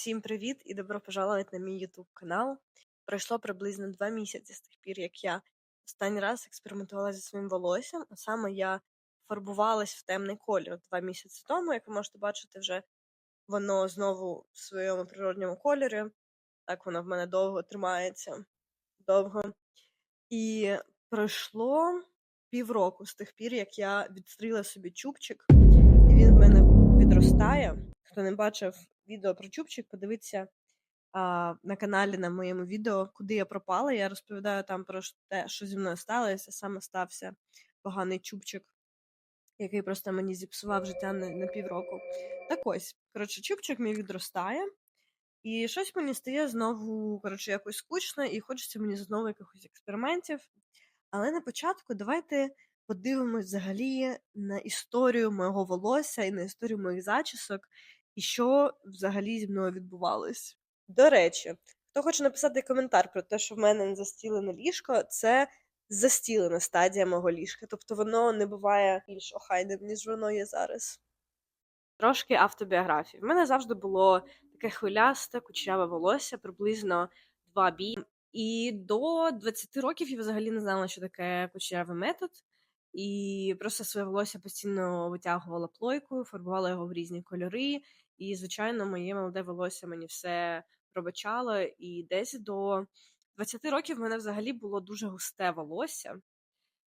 Всім привіт і добро пожаловать на мій YouTube канал. Пройшло приблизно два місяці з тих пір, як я останній раз експериментувала зі своїм волоссям. А саме я фарбувалась в темний колір два місяці тому, як ви можете бачити, вже воно знову в своєму природньому кольорі. Так воно в мене довго тримається. Довго. І пройшло півроку з тих пір, як я відстріла собі чубчик, і він в мене відростає. Хто не бачив відео про чубчик, подивіться а, на каналі на моєму відео, куди я пропала. Я розповідаю там про те, що зі мною сталося. Саме стався поганий чубчик, який просто мені зіпсував життя на, на півроку. Так ось, коротше, чубчик мій відростає, і щось мені стає знову, коротше, якось скучно, і хочеться мені знову якихось експериментів. Але на початку давайте подивимось взагалі на історію мого волосся і на історію моїх зачісок, і що взагалі зі мною відбувалось. До речі, хто хоче написати коментар про те, що в мене не застілене ліжко, це застілена стадія мого ліжка. Тобто воно не буває більш охайним, ніж воно є зараз. Трошки автобіографії. В мене завжди було таке хвилясте, кучеряве волосся, приблизно 2 бі. І до 20 років я взагалі не знала, що таке кучерявий метод. І просто своє волосся постійно витягувала плойкою, фарбувала його в різні кольори. І, звичайно, моє молоде волосся мені все пробачало. І десь до 20 років в мене взагалі було дуже густе волосся.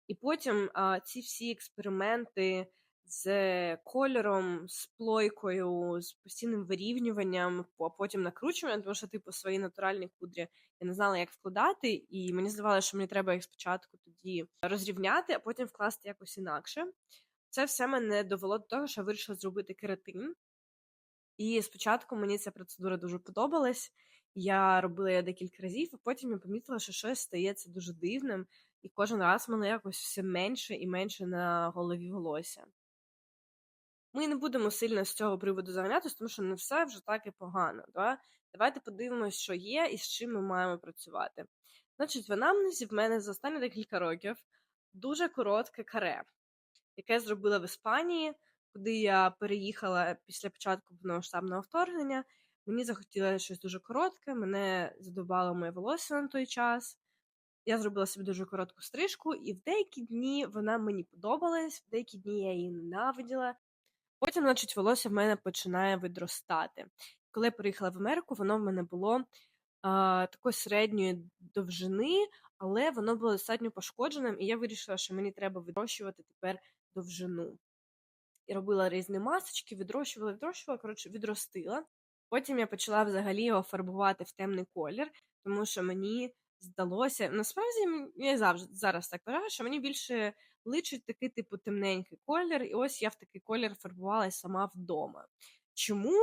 І потім а, ці всі експерименти з кольором, з плойкою, з постійним вирівнюванням, а потім накручуванням, тому що, типу, свої натуральні кудрі я не знала, як вкладати, і мені здавалося, що мені треба їх спочатку тоді розрівняти, а потім вкласти якось інакше. Це все мене довело до того, що я вирішила зробити кератин. І спочатку мені ця процедура дуже подобалась. Я робила її декілька разів, а потім я помітила, що щось стається дуже дивним, і кожен раз в мене якось все менше і менше на голові волосся. Ми не будемо сильно з цього приводу заганятися, тому що не все вже так і погано. Да? Давайте подивимось, що є і з чим ми маємо працювати. Значить, в анамнезі в мене за останні декілька років дуже коротке каре, яке зробила в Іспанії, куди я переїхала після початку повномасштабного вторгнення. Мені захотілося щось дуже коротке, мене задобало моє волосся на той час. Я зробила собі дуже коротку стрижку, і в деякі дні вона мені подобалась, в деякі дні я її ненавиділа. Потім, значить, волосся в мене починає відростати. Коли я приїхала в Америку, воно в мене було а, такої середньої довжини, але воно було достатньо пошкодженим, і я вирішила, що мені треба відрощувати тепер довжину. І робила різні масочки, відрощувала, відрощувала, коротше, відростила. Потім я почала взагалі його фарбувати в темний колір, тому що мені здалося, насправді я завжди зараз так вважаю, що мені більше личить такий, типу, темненький колір, і ось я в такий колір фарбувалася сама вдома. Чому?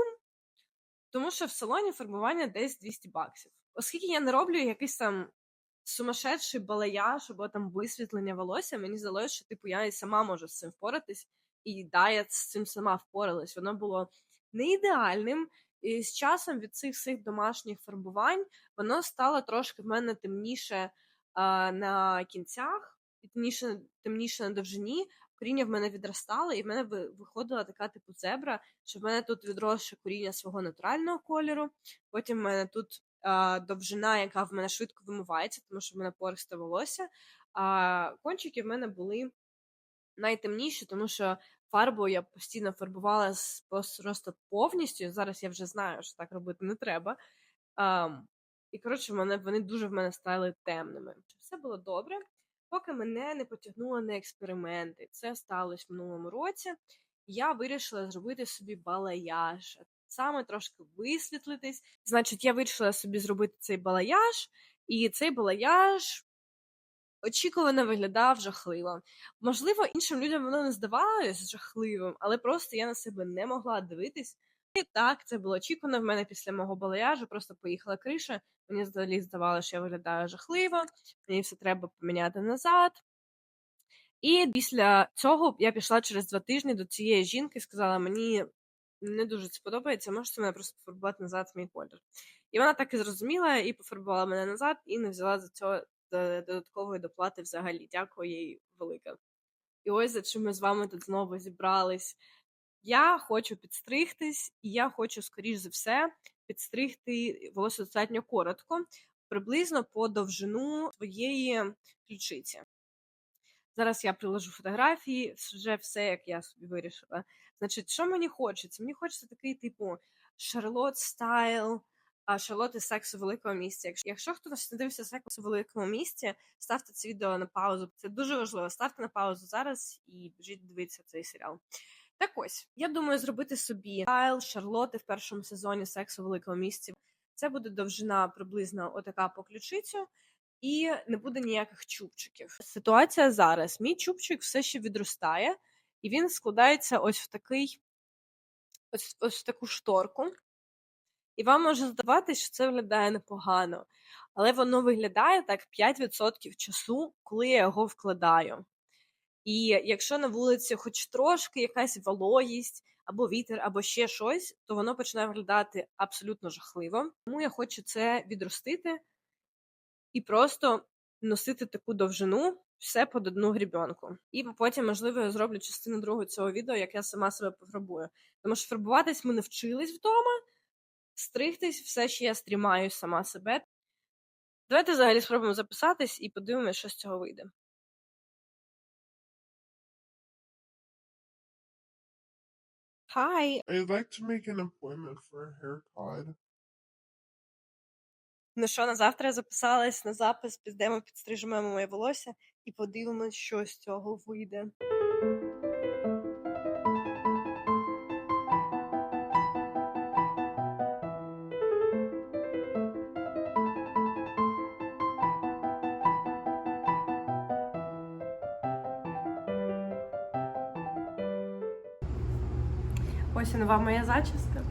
Тому що в салоні фарбування десь 200 баксів. Оскільки я не роблю якийсь там сумасшедший балаяж або там висвітлення волосся, мені здалося, що типу я і сама можу з цим впоратись, і да, я з цим сама впоралась. Воно було не ідеальним. І з часом від цих всіх домашніх фарбувань воно стало трошки в мене темніше а, на кінцях, і темніше, темніше на довжині. Коріння в мене відростало, і в мене виходила така типу зебра, що в мене тут відросше коріння свого натурального кольору. Потім в мене тут а, довжина, яка в мене швидко вимивається, тому що в мене пористе волосся. А кончики в мене були найтемніші, тому що фарбою я постійно фарбувала просто повністю. Зараз я вже знаю, що так робити не треба. Ам, і коротше, мене вони дуже в мене стали темними. Все було добре, поки мене не потягнуло на експерименти. Це сталося в минулому році. Я вирішила зробити собі балаяж, саме трошки висвітлитись. Значить, я вирішила собі зробити цей балаяж, і цей балаяж очікувано виглядав жахливо. Можливо, іншим людям воно не здавалось жахливим, але просто я на себе не могла дивитись. І так, це було очікувано. В мене після мого балаяжу просто поїхала криша. Мені взагалі здавалося, що я виглядаю жахливо, мені все треба поміняти назад. І після цього я пішла через два тижні до цієї жінки і сказала: мені не дуже це подобається, можете мене просто пофарбувати назад в мій колір. І вона так і зрозуміла і пофарбувала мене назад, і не взяла за цього додаткової доплати взагалі. Дякую їй велике. І ось за чим ми з вами тут знову зібрались. Я хочу підстригтись, і я хочу, скоріш за все, підстригти волосся достатньо коротко, приблизно по довжину твоєї ключиці. Зараз я приложу фотографії, вже все, як я собі вирішила. Значить, що мені хочеться? Мені хочеться такий, типу, Шарлот стайл, а Шарлот із сексу великого місця. Якщо, якщо хтось не дивився сексу в великому місці, ставте це відео на паузу. Це дуже важливо. Ставте на паузу зараз і біжіть дивитися цей серіал. Так ось, я думаю, зробити собі стайл Шарлоти в першому сезоні сексу в великому місці. Це буде довжина приблизно отака по ключицю, і не буде ніяких чубчиків. Ситуація зараз: мій чубчик все ще відростає, і він складається ось в такий ось, ось в таку шторку. І вам може здаватися, що це виглядає непогано, але воно виглядає так 5% часу, коли я його вкладаю. І якщо на вулиці хоч трошки якась вологість, або вітер, або ще щось, то воно починає виглядати абсолютно жахливо. Тому я хочу це відростити і просто носити таку довжину все під одну грібенку. І потім, можливо, я зроблю частину другу цього відео, як я сама себе пофарбую. Тому що фарбуватись ми не вчились вдома, стригтись все ще я стрімаю сама себе. Давайте взагалі спробуємо записатись і подивимося, що з цього вийде. Hi! I'd like to make an appointment for a haircut. Ну що, на завтра я записалась на запис, підемо підстрижемо моє волосся і подивимось, що з цього вийде. Ось і нова моя зачіска.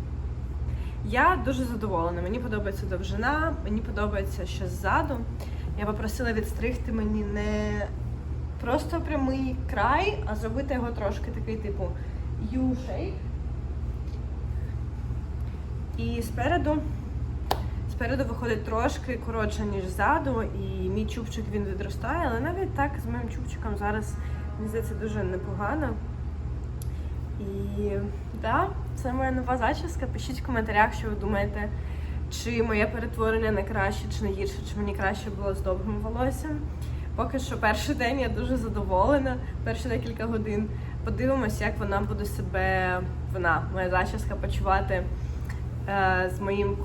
Я дуже задоволена. Мені подобається довжина, мені подобається, що ззаду. Я попросила відстригти мені не просто прямий край, а зробити його трошки такий, типу U-shape. І спереду, спереду виходить трошки коротше, ніж ззаду, і мій чубчик він відростає, але навіть так з моїм чубчиком зараз мені здається дуже непогано. І да, це моя нова зачіска. Пишіть в коментарях, що ви думаєте, чи моє перетворення на краще, чи на гірше, чи мені краще було з довгим волоссям. Поки що перший день я дуже задоволена, перші декілька годин. Подивимось, як вона буде себе, вона, моя зачіска, почувати е, з моїм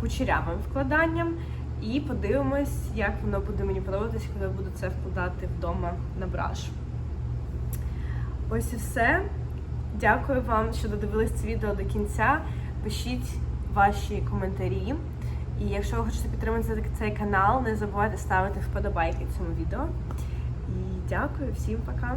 кучерявим вкладанням. І подивимось, як воно буде мені подобатись, коли я буду це вкладати вдома на браш. Ось і все. Дякую вам, що додивились це відео до кінця. Пишіть ваші коментарі. І якщо ви хочете підтримати цей канал, не забувайте ставити вподобайки цьому відео. І дякую, всім пока!